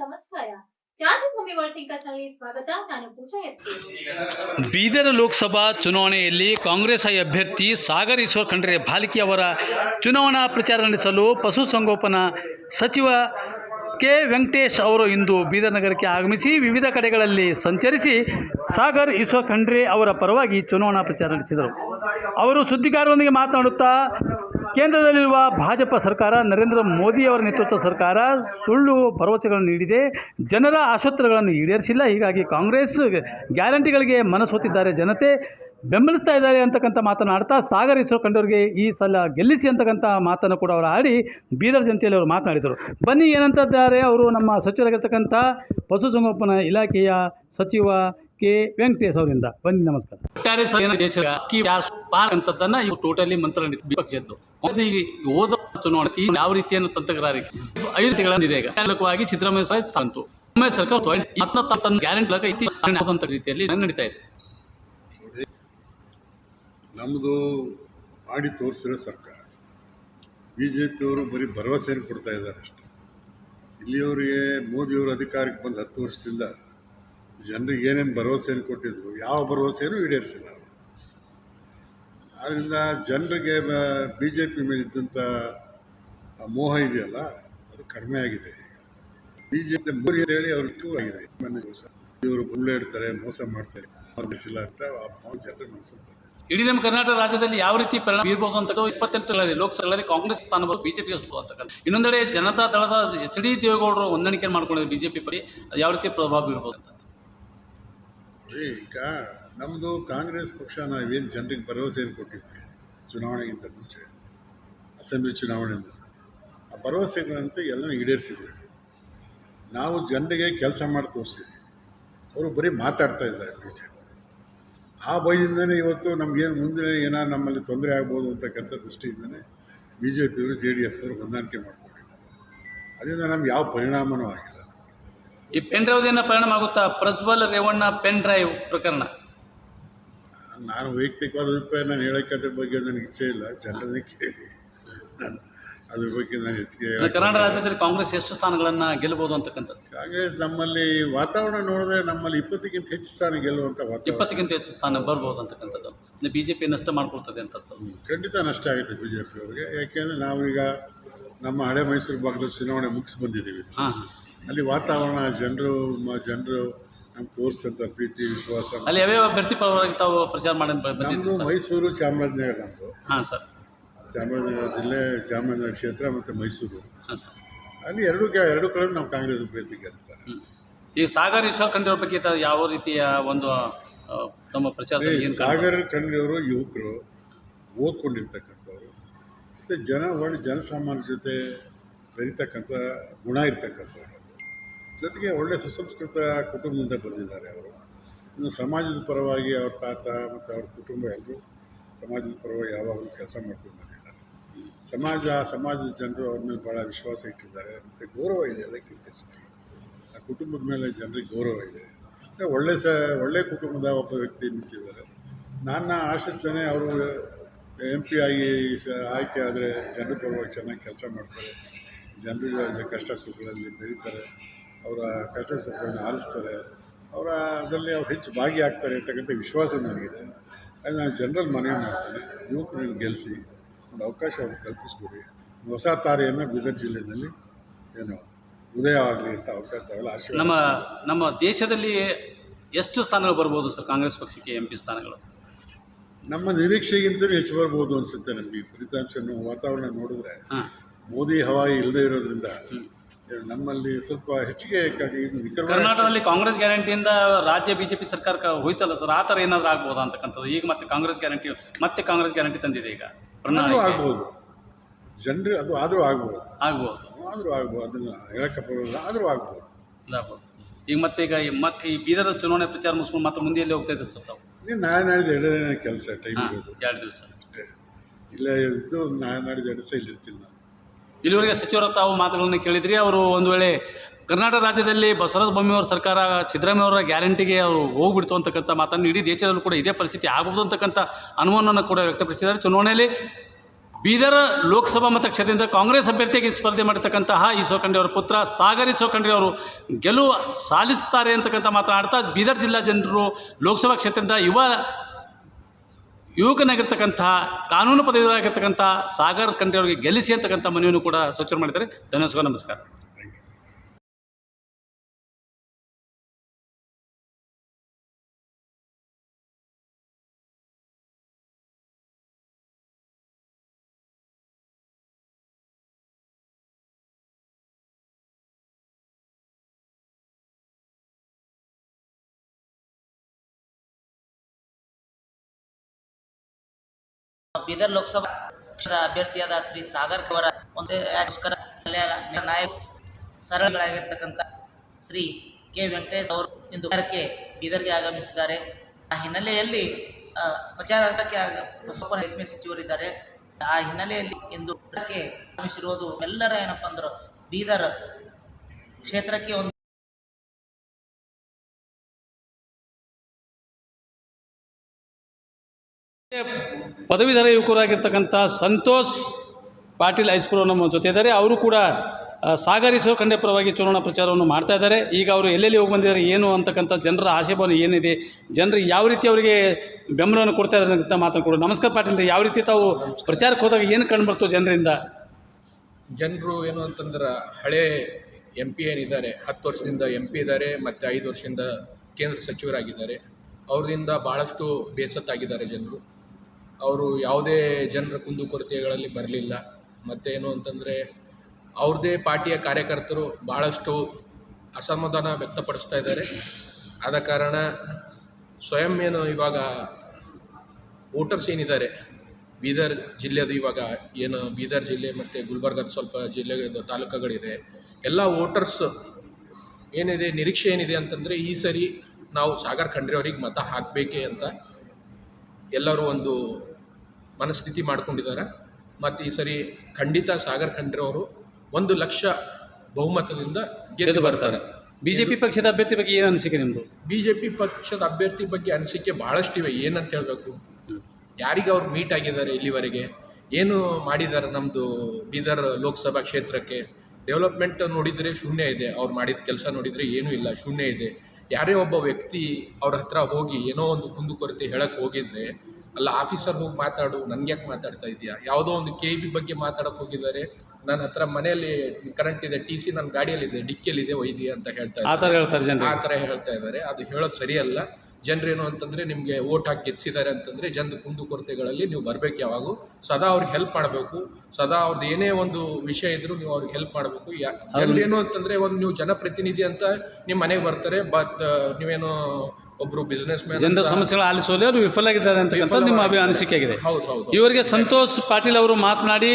ನಮಸ್ಕಾರ. ಬೀದರ್ ಲೋಕಸಭಾ ಚುನಾವಣೆಯಲ್ಲಿ ಕಾಂಗ್ರೆಸ್ ಅಭ್ಯರ್ಥಿ ಸಾಗರ್ ಈಶ್ವರ್ ಖಂಡ್ರೆ ಬಾಲಿಕಿ ಅವರ ಚುನಾವಣಾ ಪ್ರಚಾರ ನಡೆಸಲು ಪಶುಸಂಗೋಪನಾ ಸಚಿವ ಕೆ ವೆಂಕಟೇಶ್ ಅವರು ಇಂದು ಬೀದರ್ ನಗರಕ್ಕೆ ಆಗಮಿಸಿ ವಿವಿಧ ಕಡೆಗಳಲ್ಲಿ ಸಂಚರಿಸಿ ಸಾಗರ್ ಈಶ್ವರ್ ಖಂಡ್ರೆ ಅವರ ಪರವಾಗಿ ಚುನಾವಣಾ ಪ್ರಚಾರ ನಡೆಸಿದರು. ಅವರು ಸುದ್ದಿಗಾರರೊಂದಿಗೆ ಮಾತನಾಡುತ್ತಾ ಕೇಂದ್ರದಲ್ಲಿರುವ ಭಾಜಪ ಸರ್ಕಾರ, ನರೇಂದ್ರ ಮೋದಿ ಅವರ ನೇತೃತ್ವದ ಸರ್ಕಾರ ಸುಳ್ಳು ಭರವಸೆಗಳನ್ನು ನೀಡಿದೆ, ಜನರ ಆಶೋತ್ತರಗಳನ್ನು ಈಡೇರಿಸಿಲ್ಲ. ಹೀಗಾಗಿ ಕಾಂಗ್ರೆಸ್ ಗ್ಯಾರಂಟಿಗಳಿಗೆ ಮನಸೋತಿದ್ದಾರೆ ಜನತೆ. ಬೆಂಬಲಿಸ್ತಾ ಇದ್ದಾರೆ ಅಂತಕ್ಕಂಥ ಮಾತನಾಡ್ತಾ ಸಾಗರ್ ಈಶ್ವರ್ ಕಂಡವರಿಗೆ ಈ ಸಲ ಗೆಲ್ಲಿಸಿ ಅಂತಕ್ಕಂಥ ಮಾತನ್ನು ಕೂಡ ಅವರು ಆಡಿ ಬೀದರ್ ಜನತೆಯಲ್ಲಿ ಅವರು ಮಾತನಾಡಿದರು. ಬನ್ನಿ ಏನಂತಿದ್ದಾರೆ ಅವರು ನಮ್ಮ ಸಚಿವರಾಗಿರ್ತಕ್ಕಂಥ ಪಶುಸಂಗೋಪನಾ ಇಲಾಖೆಯ ಸಚಿವ ಕೆ. ವೆಂಕಟೇಶ್ ಅವರಿಂದ. ಬನ್ನಿ ನಮಸ್ಕಾರ. ಪಾರ್ ಅಂತದ್ದನ್ನ ಇವು ಟೋಟಲಿ ಮಂತ್ರ ವಿಪಕ್ಷದ್ದು ಓದ ಚುನಾವಣೆ ಯಾವ ರೀತಿಯ ತಂತ್ರಗಾರಿಕೆ. ಐದು ತಿಂಗಳಿದೆ ಈಗ. ಸಿದ್ದರಾಮಯ್ಯ ಸಹ ಒಮ್ಮೆ ಸರ್ಕಾರ ತನ್ನ ಗ್ಯಾರಂಟಿ ಆಗುವಂತ ರೀತಿಯಲ್ಲಿ ನಡೀತಾ ಇದೆ. ನಮ್ಮದು ಮಾಡಿ ತೋರಿಸಿರೋ ಸರ್ಕಾರ. ಬಿ ಜೆ ಪಿಯವರು ಬರೀ ಭರವಸೆಯನ್ನು ಕೊಡ್ತಾ ಇದ್ದಾರೆ ಅಷ್ಟೇ. ಇಲ್ಲಿಯವರಿಗೆ ಮೋದಿಯವರು ಅಧಿಕಾರಕ್ಕೆ ಬಂದು ಹತ್ತು ವರ್ಷದಿಂದ ಜನರಿಗೆ ಏನೇನು ಭರವಸೆಯನ್ನು ಕೊಟ್ಟಿದ್ರು, ಯಾವ ಭರವಸೆಯನ್ನು ಈಡೇರಿಸಿಲ್ಲ ಅವರು. ಆದ್ದರಿಂದ ಜನರಿಗೆ ಬಿ ಜೆ ಪಿ ಮೇಲಿದ್ದಂಥ ಮೋಹ ಇದೆಯಲ್ಲ ಅದು ಕಡಿಮೆ ಆಗಿದೆ. ಬಿ ಜೆ ಪಿ ಮೋರಿ ಅಂತ ಹೇಳಿ ಕ್ಯೂ ಆಗಿದೆ. ಮೊನ್ನೆ ದಿವಸ. ಇವರು ಇಡ್ತಾರೆ ಮೋಸ ಮಾಡ್ತಾರೆ. ಇಲ್ಲ ಅಂತ ಜನರ ಮನಸ್ಸಲ್ಲಿ ಬಂದಿದೆ. ಇಡೀ ನಮ್ಮ ಕರ್ನಾಟಕ ರಾಜ್ಯದಲ್ಲಿ ಯಾವ ರೀತಿ ಪರಿಣಾಮ ಬೀರ್ಬೋದು ಅಂತ ಇಪ್ಪತ್ತೆಂಟರಲ್ಲಿ ಲೋಕಸಭೆಯಲ್ಲಿ ಕಾಂಗ್ರೆಸ್ ಸ್ಥಾನ ಬರೋದು ಬಿಜೆಪಿ ಅಷ್ಟು ಅಂತಕ್ಕಂಥ ಇನ್ನೊಂದೆಡೆ ಜನತಾ ದಳದ ಎಚ್ ಡಿ ದೇವೇಗೌಡರು ಹೊಂದಾಣಿಕೆ ಮಾಡ್ಕೊಂಡಿದ್ದಾರೆ ಬಿಜೆಪಿ ಪರಿ ಯಾವ ರೀತಿ ಪ್ರಭಾವ ಬೀರ್ಬೋದು ಅಂತ ಈಗ ನಮ್ಮದು ಕಾಂಗ್ರೆಸ್ ಪಕ್ಷ ನಾವೇನು ಜನರಿಗೆ ಭರವಸೆಯನ್ನು ಕೊಟ್ಟಿದ್ವಿ ಚುನಾವಣೆಗಿಂತ ಮುಂಚೆ? ಅಸೆಂಬ್ಲಿ ಚುನಾವಣೆಯಿಂದ. ಆ ಭರವಸೆಗಳಂತೆ ಎಲ್ಲ ಈಡೇರಿಸಿದ್ದೀವಿ ನಾವು ಜನರಿಗೆ ಕೆಲಸ ಮಾಡಿ ತೋರಿಸಿದ್ದೀವಿ ಅವರು ಬರೀ ಮಾತಾಡ್ತಾ ಇದ್ದಾರೆ ಬಿ ಜೆ ಪಿ ಆ ಭಯದಿಂದನೇ ಇವತ್ತು ನಮಗೇನು ಮುಂದೆ ಏನಾದ್ರು ನಮ್ಮಲ್ಲಿ ತೊಂದರೆ ಆಗ್ಬೋದು ಅಂತಕ್ಕಂಥ ದೃಷ್ಟಿಯಿಂದನೇ ಬಿ ಜೆ ಪಿಯವರು ಜೆ ಡಿ ಎಸ್ ಅವರು ಹೊಂದಾಣಿಕೆ ಮಾಡ್ಕೊಂಡಿದ್ದಾರೆ. ಅದರಿಂದ ನಮ್ಗೆ ಯಾವ ಪರಿಣಾಮನೂ ಆಗಿಲ್ಲ. ಈ ಪೆನ್ ಡ್ರೈವ್ದೇನ ಪರಿಣಾಮ ಆಗುತ್ತಾ? ಪ್ರಜ್ವಲ್ ರೇವಣ್ಣ ಪೆನ್ ಡ್ರೈವ್ ಪ್ರಕರಣ. ನಾನು ವೈಯಕ್ತಿಕವಾದ ಅಭಿಪ್ರಾಯ ನಾನು ಹೇಳಕ್ಕೆ ಅದ್ರ ಬಗ್ಗೆ ನನಗೆ ಇಚ್ಛೆ ಇಲ್ಲ. ಜನರನ್ನೇ ಕೇಳಿ. ನಾನು ಅದ್ರ ಬಗ್ಗೆ ನಾನು ಹೆಚ್ಚಿಗೆ ಕರ್ನಾಟಕ ರಾಜ್ಯದಲ್ಲಿ ಕಾಂಗ್ರೆಸ್ ಎಷ್ಟು ಸ್ಥಾನಗಳನ್ನು ಗೆಲ್ಲಬಹುದು ಅಂತಕ್ಕಂಥದ್ದು? ಕಾಂಗ್ರೆಸ್ ನಮ್ಮಲ್ಲಿ ವಾತಾವರಣ ನೋಡಿದ್ರೆ ನಮ್ಮಲ್ಲಿ ಇಪ್ಪತ್ತಕ್ಕಿಂತ ಹೆಚ್ಚು ಸ್ಥಾನ ಗೆಲ್ಲುವಂಥ ವಾತಾವರಣ. ಇಪ್ಪತ್ತಕ್ಕಿಂತ ಹೆಚ್ಚು ಸ್ಥಾನ ಬರ್ಬೋದು ಅಂತಕ್ಕಂಥದ್ದು. ಬಿ ಜೆ ಪಿ ನಷ್ಟ ಮಾಡ್ಕೊಳ್ತದೆ ಅಂತದ್ದು. ಖಂಡಿತ ನಷ್ಟ ಆಗುತ್ತೆ ಬಿ ಜೆ ಪಿಯವ್ರಿಗೆ ಯಾಕೆಂದರೆ ನಾವೀಗ ನಮ್ಮ ಹಳೆ ಮೈಸೂರು ಭಾಗದಲ್ಲಿ ಚುನಾವಣೆ ಮುಗಿಸಿ ಬಂದಿದ್ದೀವಿ. ಅಲ್ಲಿ ವಾತಾವರಣ ಜನರು ಜನರು ನಮ್ಗೆ ತೋರಿಸಿದಂಥ ಪ್ರೀತಿ ವಿಶ್ವಾಸ ಅಲ್ಲಿ ಯಾವ್ಯಾವ ಅಭ್ಯರ್ಥಿ ಪರವಾಗಿ ತಾವು ಪ್ರಚಾರ ಮಾಡಿ ನಮ್ಮದು ಸರ್? ಮೈಸೂರು ಚಾಮರಾಜನಗರ ನಮ್ಮದು ಹಾಂ ಸರ್. ಚಾಮರಾಜನಗರ ಜಿಲ್ಲೆ ಚಾಮರಾಜನಗರ ಕ್ಷೇತ್ರ ಮತ್ತು ಮೈಸೂರು. ಹಾಂ ಸರ್. ಅಲ್ಲಿ ಎರಡು ಕೆ- ಎರಡು ಕಡೆ ನಾವು ಕಾಂಗ್ರೆಸ್ ಅಭ್ಯರ್ಥಿ ಗೆಲ್ತಾರೆ. ಹ್ಮ್. ಈ ಸಾಗರ್ ಈಶ್ವರ್ ಖಂಡ್ರೆ ಬಗ್ಗೆ ತಾವು ಯಾವ ರೀತಿಯ ಒಂದು ಆ, ತಮ್ಮ ಪ್ರಚಾರ ಸಾಗರ್ ಖಂಡಿಯವರು ಯುವಕರು ಓದ್ಕೊಂಡಿರ್ತಕ್ಕಂಥವ್ರು ಮತ್ತು ಜನ ಒಳ್ಳೆ ಜನಸಾಮಾನ್ಯ ಜೊತೆ ಬೆರಿತಕ್ಕಂಥ ಗುಣ ಇರ್ತಕ್ಕಂಥವ್ರು. ಜೊತೆಗೆ ಒಳ್ಳೆ ಸುಸಂಸ್ಕೃತ ಕುಟುಂಬದಿಂದ ಬಂದಿದ್ದಾರೆ ಅವರು. ಇನ್ನು ಸಮಾಜದ ಪರವಾಗಿ ಅವ್ರ ತಾತ ಮತ್ತು ಅವ್ರ ಕುಟುಂಬ ಎಲ್ಲರೂ ಸಮಾಜದ ಪರವಾಗಿ ಯಾವಾಗಲೂ ಕೆಲಸ ಮಾಡ್ಕೊಂಡು ಬಂದಿದ್ದಾರೆ. ಸಮಾಜ, ಸಮಾಜದ ಜನರು ಅವ್ರ ಮೇಲೆ ಭಾಳ ವಿಶ್ವಾಸ ಇಟ್ಟಿದ್ದಾರೆ. ಮತ್ತು ಗೌರವ ಇದೆ ಅದಕ್ಕಿಂತ ಆ ಕುಟುಂಬದ ಮೇಲೆ ಜನರಿಗೆ ಗೌರವ ಇದೆ. ಒಳ್ಳೆ ಸ, ಒಳ್ಳೆ ಕುಟುಂಬದ ಒಬ್ಬ ವ್ಯಕ್ತಿ ನಿಂತಿದ್ದಾರೆ. ನಾನು ಆಶಿಸ್ತೇನೆ ಅವರು ಎಂ ಪಿ ಆಗಿ ಆಯ್ಕೆ ಆದರೆ ಜನರ ಪರವಾಗಿ ಚೆನ್ನಾಗಿ ಕೆಲಸ ಮಾಡ್ತಾರೆ. ಜನರಿಗೆ ಕಷ್ಟ ಸುಖಗಳಲ್ಲಿ ಬೆರೀತಾರೆ. ಅವರ ಕಷ್ಟ ಸುಖಗಳನ್ನು ಆಲಿಸ್ತಾರೆ. ಅವರ ಅದರಲ್ಲಿ ಅವ್ರು ಹೆಚ್ಚು ಭಾಗಿಯಾಗ್ತಾರೆ ಅಂತಕ್ಕಂಥ ವಿಶ್ವಾಸ ನನಗಿದೆ. ಅದು ನಾನು ಜನರಲ್ ಮನವಿ ಮಾಡ್ತೇನೆ. ಯುವಕರನ್ನು ಗೆಲ್ಲಿಸಿ ಒಂದು ಅವಕಾಶ ಅವ್ರಿಗೆ ಕಲ್ಪಿಸ್ಕೊಡಿ. ಹೊಸ ತಾರೆಯನ್ನು ಬೀದರ್ ಜಿಲ್ಲೆಯಲ್ಲಿ ಏನು ಉದಯ ಆಗಲಿ ಅಂತ ಅವಕಾಶ ತಾವೆಲ್ಲ ಆಶೀರ್ವಾದ ನಮ್ಮ ನಮ್ಮ ದೇಶದಲ್ಲಿ ಎಷ್ಟು ಸ್ಥಾನಗಳು ಬರ್ಬೋದು ಸರ್ ಕಾಂಗ್ರೆಸ್ ಪಕ್ಷಕ್ಕೆ ಎಂ ಪಿ ಸ್ಥಾನಗಳು? ನಮ್ಮ ನಿರೀಕ್ಷೆಗಿಂತಲೂ ಹೆಚ್ಚು ಬರ್ಬೋದು ಅನಿಸುತ್ತೆ ನಮಗೆ ಫಲಿತಾಂಶ ವಾತಾವರಣ ನೋಡಿದ್ರೆ. ಮೋದಿ ಹವಾಯಿ ಇಲ್ಲದೆ ಇರೋದ್ರಿಂದ ನಮ್ಮಲ್ಲಿ ಸ್ವಲ್ಪ ಹೆಚ್ಚಿಗೆ ಕರ್ನಾಟಕದಲ್ಲಿ ಕಾಂಗ್ರೆಸ್ ಗ್ಯಾರಂಟಿಯಿಂದ ರಾಜ್ಯ ಬಿಜೆಪಿ ಸರ್ಕಾರ ಹೋಯ್ತಲ್ಲ ಸರ್? ಆ ಥರ ಏನಾದರೂ ಆಗ್ಬೋದಾ ಅಂತಕ್ಕಂಥದ್ದು? ಈಗ ಮತ್ತೆ ಕಾಂಗ್ರೆಸ್ ಗ್ಯಾರಂಟಿ ಮತ್ತೆ ಕಾಂಗ್ರೆಸ್ ಗ್ಯಾರಂಟಿ ತಂದಿದೆ ಈಗ. ಆಗ್ಬೋದು. ಜನರು ಅದು ಆದರೂ ಆಗ್ಬೋದು. ಆಗ್ಬೋದು. ಆದರೂ ಆಗ್ಬೋದು. ಅದನ್ನು ಹೇಳಕ್ಕೆ ಬರೋಲ್ಲ ಆದರೂ ಆಗ್ಬೋದು. ಆಗ್ಬೋದು. ಈಗ ಮತ್ತೆ ಈಗ ಮತ್ತೆ ಈ ಬೀದರ್ ಚುನಾವಣೆ ಪ್ರಚಾರ ಮುಗಿಸ್ಕೊಂಡು ಮತ್ತೆ ಮುಂದೆ ಎಲ್ಲಿ ಹೋಗ್ತಾ ಇದೆ ಸರ್ ತಾವು? ನಾಳೆ ನಾಡಿದ್ದು ಎರಡನೇ ಕೆಲಸ ಟೈಮ್ ಎರಡು ದಿವಸ. ಅಷ್ಟೇ. ಇಲ್ಲ ಇದ್ದು ನಾಳೆ ನಾಡಿದ್ದು ಎರಡು ಸಹ ಇಲ್ಲಿರ್ತೀನಿ ನಾನು. ಇಲ್ಲಿವರೆಗೆ ಸಚಿವರ ತಾವು ಮಾತುಗಳನ್ನು ಕೇಳಿದ್ರಿ, ಅವರು ಒಂದು ವೇಳೆ ಕರ್ನಾಟಕ ರಾಜ್ಯದಲ್ಲಿ ಬಸವರಾಜ ಬೊಮ್ಮೆಯವರ ಸರ್ಕಾರ ಸಿದ್ದರಾಮಯ್ಯ ಅವರ ಗ್ಯಾರಂಟಿಗೆ ಅವರು ಹೋಗ್ಬಿಡ್ತು ಅಂತಕ್ಕಂಥ ಮಾತನ್ನು ಇಡೀ ದೇಶದಲ್ಲೂ ಕೂಡ ಇದೇ ಪರಿಸ್ಥಿತಿ ಆಗಬಹುದು ಅಂತಕ್ಕಂಥ ಅನುಮಾನವನ್ನು ಕೂಡ ವ್ಯಕ್ತಪಡಿಸಿದ್ದಾರೆ. ಚುನಾವಣೆಯಲ್ಲಿ ಬೀದರ್ ಲೋಕಸಭಾ ಮತಕ್ಷೇತ್ರದಿಂದ ಕಾಂಗ್ರೆಸ್ ಅಭ್ಯರ್ಥಿಯಾಗಿ ಸ್ಪರ್ಧೆ ಮಾಡಿರ್ತಕ್ಕಂತಹ ಈ ಖಂಡ್ರೆ ಅವರ ಪುತ್ರ ಸಾಗರಿ ಈಶ್ವರ್ ಅವರು ಗೆಲುವು ಸಾಧಿಸ್ತಾರೆ ಅಂತಕ್ಕಂಥ ಮಾತನಾಡ್ತಾ ಬೀದರ್ ಜಿಲ್ಲಾ ಜನರು ಲೋಕಸಭಾ ಕ್ಷೇತ್ರದಿಂದ ಯುವ ಯುವಕನಾಗಿರ್ತಕ್ಕಂತಹ ಕಾನೂನು ಪದವೀಧರಾಗಿರ್ತಕ್ಕಂಥ ಸಾಗರ್ ಖಂಡ್ರೆ ಅವರಿಗೆ ಗೆಲ್ಲಿಸಿ ಅಂತಕ್ಕಂಥ ಮನವಿಯನ್ನು ಕೂಡ ಸಚಿವರು ಮಾಡಿದ್ದಾರೆ. ಧನ್ಯವಾದ ನಮಸ್ಕಾರ. ಬೀದರ್ ಲೋಕಸಭಾ ಪಕ್ಷದ ಅಭ್ಯರ್ಥಿಯಾದ ಶ್ರೀ ಸಾಗರ್ ಅವರ ಒಂದು ನಾಯಕ ಸರಳಗಳಾಗಿರ್ತಕ್ಕಂಥ ಶ್ರೀ ಕೆ ವೆಂಕಟೇಶ್ ಅವರು ಇಂದು ಪ್ರಚಾರಕ್ಕೆ ಬೀದರ್ಗೆ ಆಗಮಿಸಿದ್ದಾರೆ. ಆ ಹಿನ್ನೆಲೆಯಲ್ಲಿ ಪ್ರಚಾರಾರ್ಥಕ್ಕೆ ರೇಷ್ಮೆ ಸಚಿವರಿದ್ದಾರೆ. ಆ ಹಿನ್ನೆಲೆಯಲ್ಲಿ ಇಂದು ಆಗಮಿಸಿರುವುದು ಎಲ್ಲರ ಏನಪ್ಪ ಅಂದ್ರೆ, ಬೀದರ್ ಕ್ಷೇತ್ರಕ್ಕೆ ಒಂದು ಪದವೀಧರ ಯುವಕರಾಗಿರ್ತಕ್ಕಂಥ ಸಂತೋಷ್ ಪಾಟೀಲ್ ಐಸ್ಪುರ ನಮ್ಮ ಜೊತೆ ಇದ್ದಾರೆ ಅವರು ಕೂಡ ಸಾಗರಿಸೋ ಪರವಾಗಿ ಚುನಾವಣಾ ಪ್ರಚಾರವನ್ನು ಮಾಡ್ತಾ ಇದ್ದಾರೆ. ಈಗ ಅವರು ಎಲ್ಲೆಲ್ಲಿ ಹೋಗಿ ಬಂದಿದ್ದಾರೆ, ಏನು ಅಂತಕ್ಕಂಥ ಜನರ ಆಶೆಭಾವನೆ ಏನಿದೆ, ಜನರು ಯಾವ ರೀತಿ ಅವರಿಗೆ ಬೆಂಬಲವನ್ನು ಕೊಡ್ತಾ ಇದ್ದಾರೆ ಅಂತ ಮಾತನಾಡ್ಕೊಡು ನಮಸ್ಕಾರ ಪಾಟೀಲ್ ಯಾವ ರೀತಿ ತಾವು ಪ್ರಚಾರಕ್ಕೆ ಹೋದಾಗ ಏನು ಕಂಡುಬರ್ತೋ ಜನರಿಂದ? ಜನರು ಏನು ಅಂತಂದ್ರೆ, ಹಳೆ ಎಂ ಪಿ ಏನಿದ್ದಾರೆ, ಹತ್ತು ವರ್ಷದಿಂದ ಎಂ ಪಿ ಇದ್ದಾರೆ, ಮತ್ತು ಐದು ವರ್ಷದಿಂದ ಕೇಂದ್ರ ಸಚಿವರಾಗಿದ್ದಾರೆ. ಅವರಿಂದ ಭಾಳಷ್ಟು ಬೇಸತ್ತಾಗಿದ್ದಾರೆ ಜನರು. ಅವರು ಯಾವುದೇ ಜನರ ಕುಂದುಕೊರತೆಗಳಲ್ಲಿ ಬರಲಿಲ್ಲ. ಮತ್ತೇನು ಅಂತಂದರೆ ಅವ್ರದ್ದೇ ಪಾರ್ಟಿಯ ಕಾರ್ಯಕರ್ತರು ಭಾಳಷ್ಟು ಅಸಮಾಧಾನ ವ್ಯಕ್ತಪಡಿಸ್ತಾ ಇದ್ದಾರೆ. ಆದ ಕಾರಣ ಸ್ವಯಂ ಏನು ಇವಾಗ ವೋಟರ್ಸ್ ಏನಿದ್ದಾರೆ ಬೀದರ್ ಜಿಲ್ಲೆದು ಇವಾಗ ಏನು ಬೀದರ್ ಜಿಲ್ಲೆ ಮತ್ತು ಗುಲ್ಬರ್ಗದ ಸ್ವಲ್ಪ ಜಿಲ್ಲೆ ತಾಲೂಕುಗಳಿದೆ. ಎಲ್ಲ ವೋಟರ್ಸ್ ಏನಿದೆ, ನಿರೀಕ್ಷೆ ಏನಿದೆ ಅಂತಂದರೆ ಈ ಸರಿ ನಾವು ಸಾಗರ್ ಖಂಡ್ರೆ ಅವ್ರಿಗೆ ಮತ ಹಾಕಬೇಕೆ ಅಂತ ಎಲ್ಲರೂ ಒಂದು ಮನಸ್ಥಿತಿ ಮಾಡಿಕೊಂಡಿದ್ದಾರೆ. ಮತ್ತು ಈ ಸರಿ ಖಂಡಿತ ಸಾಗರ್ ಖಂಡ್ರೆ ಅವರು ಒಂದು ಲಕ್ಷ ಬಹುಮತದಿಂದ ಗೆದ್ದು ಬರ್ತಾರೆ. ಬಿ ಜೆ ಪಿ ಪಕ್ಷದ ಅಭ್ಯರ್ಥಿ ಬಗ್ಗೆ ಏನು ಅನಿಸಿಕೆ ನಿಮ್ಮದು ಬಿ ಜೆ ಪಿ ಪಕ್ಷದ ಅಭ್ಯರ್ಥಿ ಬಗ್ಗೆ ಅನಿಸಿಕೆ ಭಾಳಷ್ಟಿವೆ ಏನಂತ ಹೇಳಬೇಕು? ಯಾರಿಗೆ ಅವ್ರು ಮೀಟ್ ಆಗಿದ್ದಾರೆ ಇಲ್ಲಿವರೆಗೆ? ಏನು ಮಾಡಿದ್ದಾರೆ ನಮ್ಮದು ಬೀದರ್ ಲೋಕಸಭಾ ಕ್ಷೇತ್ರಕ್ಕೆ? ಡೆವಲಪ್ಮೆಂಟ್ ನೋಡಿದರೆ ಶೂನ್ಯ ಇದೆ. ಅವ್ರು ಮಾಡಿದ ಕೆಲಸ ನೋಡಿದರೆ ಏನೂ ಇಲ್ಲ. ಶೂನ್ಯ ಇದೆ. ಯಾರೇ ಒಬ್ಬ ವ್ಯಕ್ತಿ ಅವ್ರ ಹತ್ರ ಹೋಗಿ ಏನೋ ಒಂದು ಕುಂದುಕೊರತೆ ಹೇಳಕ್ಕೆ ಹೋಗಿದ್ರೆ ಅಲ್ಲ ಆಫೀಸರ್ ಹೋಗಿ ಮಾತಾಡು ನನ್ಗೆ ಯಾಕೆ ಮಾತಾಡ್ತಾ ಇದೆಯಾ ಯಾವುದೋ ಒಂದು ಕೆ ಬಿ ಬಗ್ಗೆ ಮಾತಾಡಕ್ಕೆ ಹೋಗಿದ್ದಾರೆ ನನ್ನ ಹತ್ರ ಮನೆಯಲ್ಲಿ ಕರೆಂಟ್ ಇದೆ ಟಿ ಸಿ ನನ್ನ ಗಾಡಿಯಲ್ಲಿದೆ ಡಿಕ್ಕಿಯಲ್ಲಿದೆ ಒಯ್ದಿ ಅಂತ ಹೇಳ್ತಾ ಆ ಥರ ಇದ್ದಾರೆ. ಹೇಳ್ತಾರೆ ಜನ ಆ ಥರ ಹೇಳ್ತಾ ಇದ್ದಾರೆ. ಅದು ಹೇಳೋದು ಸರಿಯಲ್ಲ. ಜನರೇನು ಅಂತಂದರೆ ನಿಮಗೆ ಓಟ್ ಹಾಕಿ ಗೆಲ್ಲಿಸಿದ್ದಾರೆ ಅಂತಂದರೆ ಜನದ ಕುಂದುಕೊರತೆಗಳಲ್ಲಿ ನೀವು ಬರಬೇಕು ಯಾವಾಗೂ. ಸದಾ ಅವ್ರಿಗೆ ಹೆಲ್ಪ್ ಮಾಡಬೇಕು. ಸದಾ ಅವ್ರದ್ದು ಏನೇ ಒಂದು ವಿಷಯ ಇದ್ದರೂ ನೀವು ಅವ್ರಿಗೆ ಹೆಲ್ಪ್ ಮಾಡಬೇಕು. ಯಾ ಜನರೇನು ಅಂತಂದರೆ ಒಂದು ನೀವು ಜನಪ್ರತಿನಿಧಿ ಅಂತ ನಿಮ್ಮ ಮನೆಗೆ ಬರ್ತಾರೆ ಬಟ್ ನೀವೇನು ಒಬ್ಬರು ಬಿಸ್ನೆಸ್ ಮ್ಯಾನ್ ಜನರ ಸಮಸ್ಯೆಗಳು ಆಲಿಸುವಲ್ಲಿ ಅವರು ವಿಫಲಾಗಿದ್ದಾರೆ ಅಂತಕ್ಕಂಥ ನಿಮ್ಮ ಅಭಿ ಅನಿಸಿಕೆ ಆಗಿದೆ. ಹೌದು ಹೌದು. ಇವರಿಗೆ ಸಂತೋಷ್ ಪಾಟೀಲ್ ಅವರು ಮಾತನಾಡಿ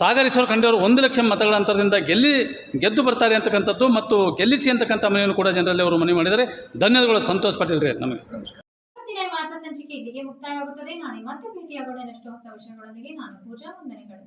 ಸಾಗರ್ ಕಂಡವರು ಒಂದು ಲಕ್ಷ ಮತಗಳ ಅಂತರದಿಂದ ಗೆಲ್ಲಿ, ಗೆದ್ದು ಬರ್ತಾರೆ ಅಂತಕ್ಕಂಥದ್ದು ಮತ್ತು ಗೆಲ್ಲಿಸಿ ಅಂತಕ್ಕಂಥ ಮನೆಯನ್ನು ಕೂಡ ಜನರಲ್ಲಿ ಅವರು ಮನವಿ ಮಾಡಿದರೆ ಧನ್ಯವಾದಗಳು, ಸಂತೋಷ್ ಪಾಟೀಲ್ ರೀ, ನಮಗೆ. ವಾರ್ತಾ ಸಂಚಿಕೆ ಇಲ್ಲಿಗೆ ಮುಕ್ತಾಯವಾಗುತ್ತದೆ. ನಾಳೆ ಮತ್ತೆ ಭೇಟಿಯಾಗೋಣ. ಹೊಸ ವಿಷಯಗಳೊಂದಿಗೆ ನಾನು ಪೂಜಾ ವಂದನೆಗಳು.